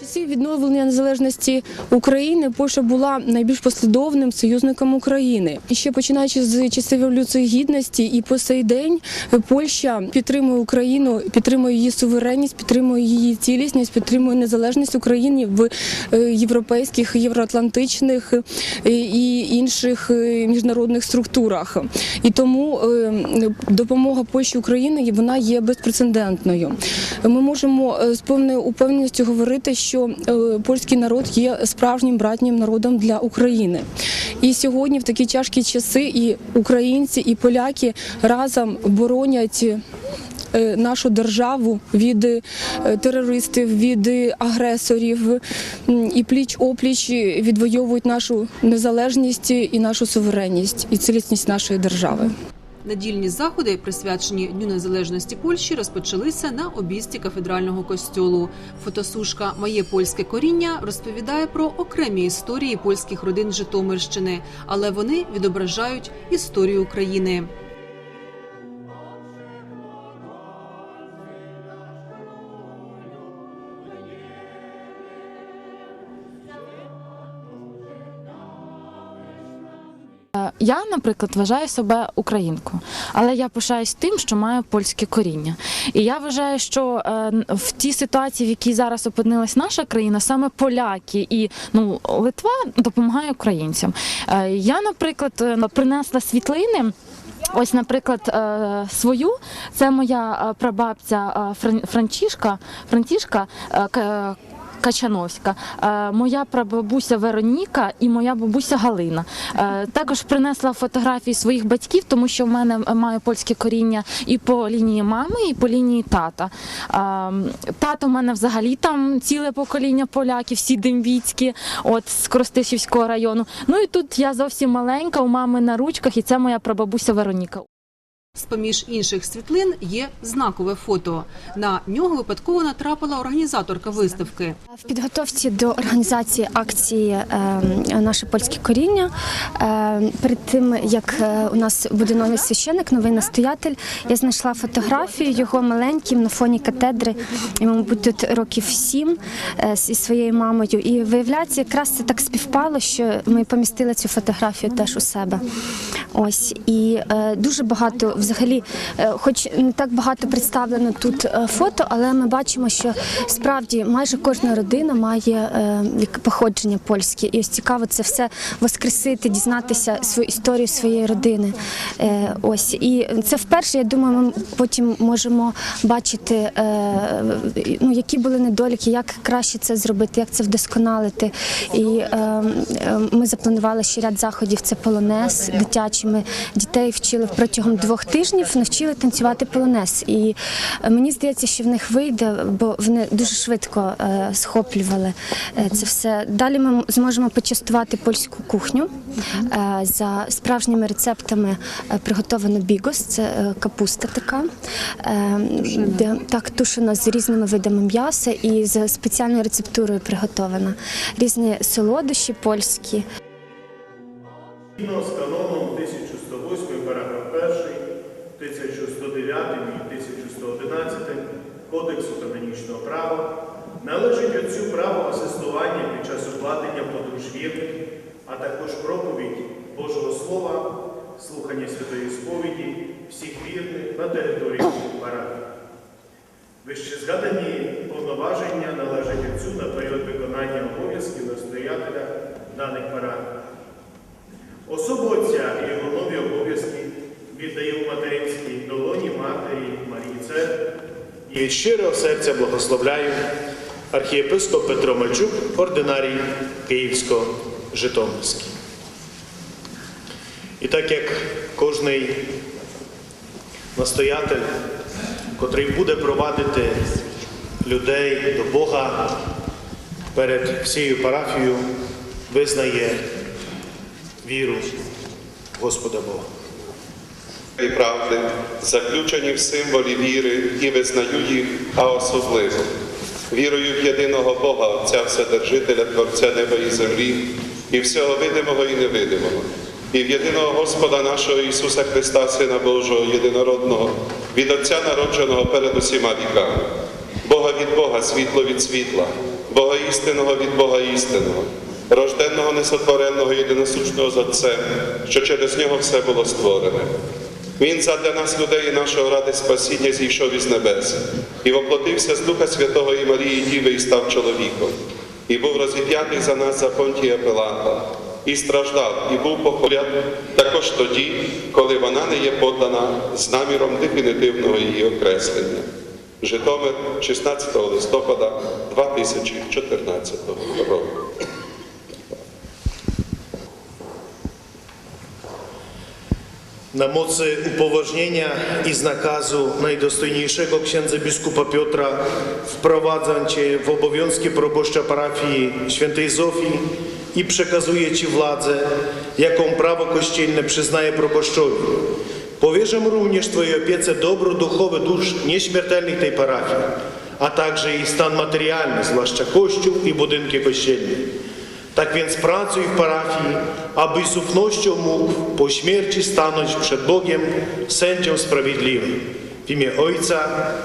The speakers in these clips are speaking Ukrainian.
часи відновлення незалежності України Польща була найбільш послідовним союзником України. І ще починаючи з часів революції гідності, і по сей день Польща підтримує Україну, підтримує її суверенність, підтримує її цілісність, підтримує незалежність України в е, європейських, євроатлантичних е, і інших е, міжнародних структурах. І тому е, допомога Польщі Україні вона є безпрецедентною. Ми можемо е, з повною упевненістю говорити, що польський народ є справжнім братнім народом для України. І сьогодні, в такі тяжкі часи, і українці, і поляки разом боронять. Е, Нашу державу від е, терористів, від агресорів і пліч опліч відвоюють нашу незалежність і нашу суверенність і цілісність нашої держави. Недільні заходи, присвячені Дню Незалежності Польщі, розпочалися на обійсті кафедрального костьолу. Фотосушка Моє польське коріння розповідає про окремі історії польських родин Житомирщини, але вони відображають історію України. Я, наприклад, вважаю себе українкою, але я пишаюсь тим, що маю польське коріння. І я вважаю, що е, в тій ситуації, в якій зараз опинилась наша країна, саме поляки і ну Литва допомагає українцям. Е, я, наприклад, е, принесла світлини. Ось, наприклад, свою це моя прабабця Фран- Франчишка, Франтішка. Е, Качановська, Е, моя прабабуся Вероніка і моя бабуся Галина. Е, Також принесла фотографії своїх батьків, тому що в мене має польське коріння і по лінії мами, і по лінії тата. Е, Тато в мене взагалі там ціле покоління поляків, всі демвіцькі, от з Коростишівського району. Ну і тут я зовсім маленька, у мами на ручках, і це моя прабабуся Вероніка. З поміж інших світлин є знакове фото. На нього випадково натрапила організаторка виставки. В підготовці до організації акції е, наше польське коріння. е, перед тим як е, у нас буде новий священик, новий настоятель, я знайшла фотографію його маленьким на фоні катедри. Йому, тут років сім е, зі своєю мамою. І виявляється, якраз це так співпало, що ми помістили цю фотографію теж у себе. Ось і е, дуже багато, взагалі, е, хоч не так багато представлено тут е, фото, але ми бачимо, що справді майже кожна родина має походження польське. І ось цікаво це все воскресити, дізнатися свою історію своєї родини. Ось і це вперше, я думаю, ми потім можемо бачити, ну які були недоліки, як краще це зробити, як це вдосконалити. І е, е, ми запланували ще ряд заходів. Це полонез дитячий. Ми дітей вчили протягом двох тижнів, навчили танцювати полонез. І е, мені здається, що в них вийде, бо вони дуже швидко е, схоплювали е, це все. Далі ми зможемо почастувати польську кухню за справжніми рецептами приготовано бігос, це капуста така, де, так тушена з різними видами м'яса і з спеціальною рецептурою приготована. Різні солодощі польські. Згідно з каноном 1108 параграф 1, 1109 і 1111 Кодексу канонічного права належить отцю право асистування під час укладення подружжя вірних, а також проповідь Божого Слова, слухання святої сповіді всіх вірних на території парафії. Вище згадані повноваження належать отцю на період виконання обов'язків настоятеля даних парафій. Особу отця і його нові обов'язки віддаю в материнській долоні матері Марії Церкви. І щирого серця благословляю архієпископ Петро Мальчук, ординарій Київсько-Житомирський. І так як кожний настоятель, котрий буде провадити людей до Бога перед всією парафією, визнає віру в Господа Бога. і правди, заключені в символі віри і визнаю їх, а особливо вірою в єдиного Бога, Отця Вседержителя, Творця неба і землі, і всього видимого і невидимого, і в єдиного Господа нашого Ісуса Христа, Сина Божого, єдинородного, від Отця народженого перед усіма віками, Бога від Бога, світло від світла, Бога істинного від Бога істинного, рожденного несотвореного єдиносушного з Отцем, що через нього все було створене. Він задля нас, людей і нашого ради спасіння, зійшов із небес і воплотився з Духа Святого і Марії Діви і став чоловіком, і був розіп'ятий за нас за Понтія Пилата, і страждав, і був похорян також тоді, коли вона не є подана з наміром дефінітивного її окреслення. Житомир 16 листопада 2014 року. Na mocy upoważnienia i z nakazu najdostojniejszego księdza biskupa Piotra wprowadzam Cię w obowiązki proboszcza parafii świętej Zofii i przekazuję Ci władzę, jaką prawo kościelne przyznaje proboszczowi. Powierzam również Twojej opiece dobro duchowe dusz nieśmiertelnych tej parafii, a także jej stan materialny, zwłaszcza kościół i budynki kościelne. Tak więc pracuj w parafii, abyś z ufnością mógł po śmierci stanąć przed Bogiem, sędzią sprawiedliwym. W imię Ojca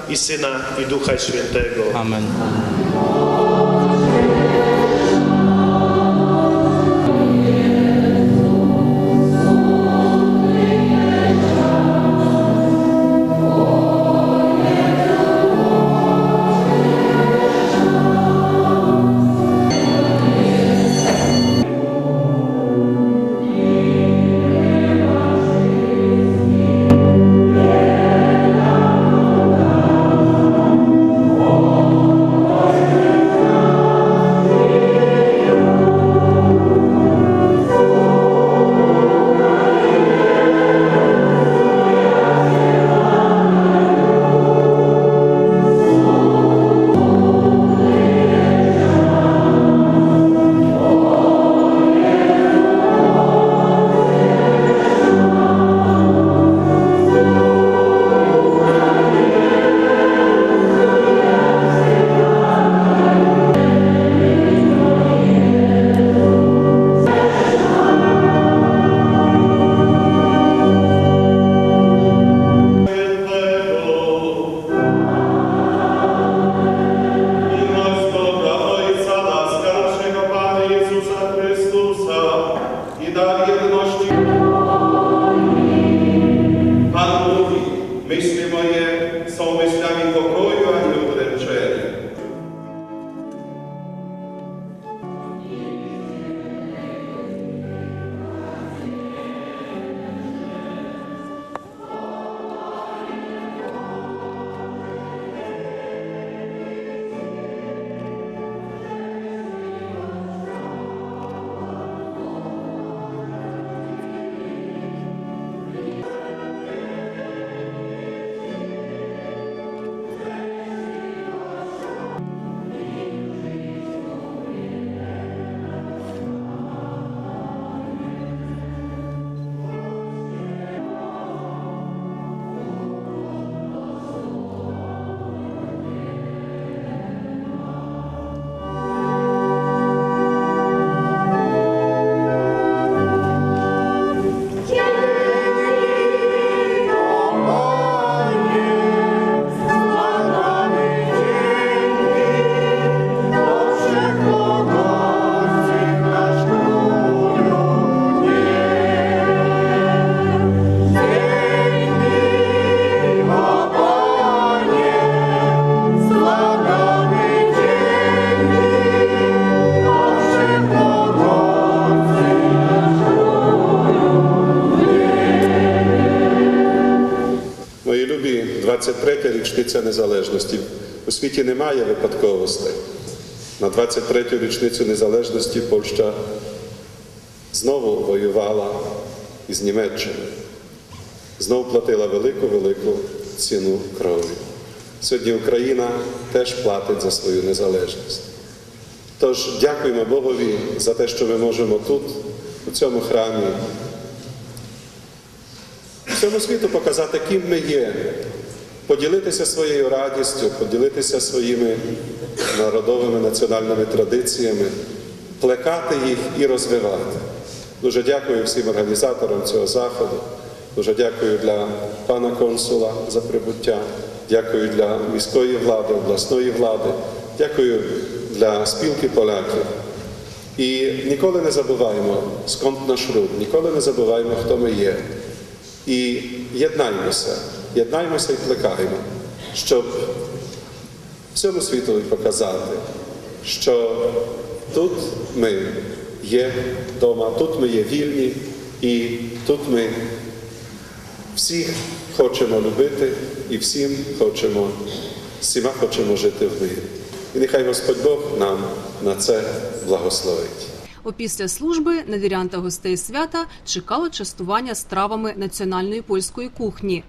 i Syna i Ducha Świętego. Amen. 23 річниця незалежності. У світі немає випадковостей. На 23-ю річницю незалежності Польща знову воювала із Німеччиною. Знову платила велику-велику ціну крові. Сьогодні Україна теж платить за свою незалежність. Тож дякуємо Богові за те, що ми можемо тут, у цьому храмі, всьому світу показати, ким ми є, поділитися своєю радістю, поділитися своїми народовими національними традиціями, плекати їх і розвивати. Дуже дякую всім організаторам цього заходу. Дуже дякую для пана консула за прибуття. Дякую для міської влади, обласної влади. Дякую для спілки поляків. І ніколи не забуваємо, сконт наш руд, ніколи не забуваємо, хто ми є. І єднаймося, єднаймося і плекаємо, щоб всьому світові показати, що тут ми є вдома, тут ми є вільні, і тут ми всіх хочемо любити і всім хочемо, всіма хочемо жити в мирі. І нехай Господь Бог нам на це благословить. Опісля служби на вірян та гостей свята чекало частування стравами національної польської кухні.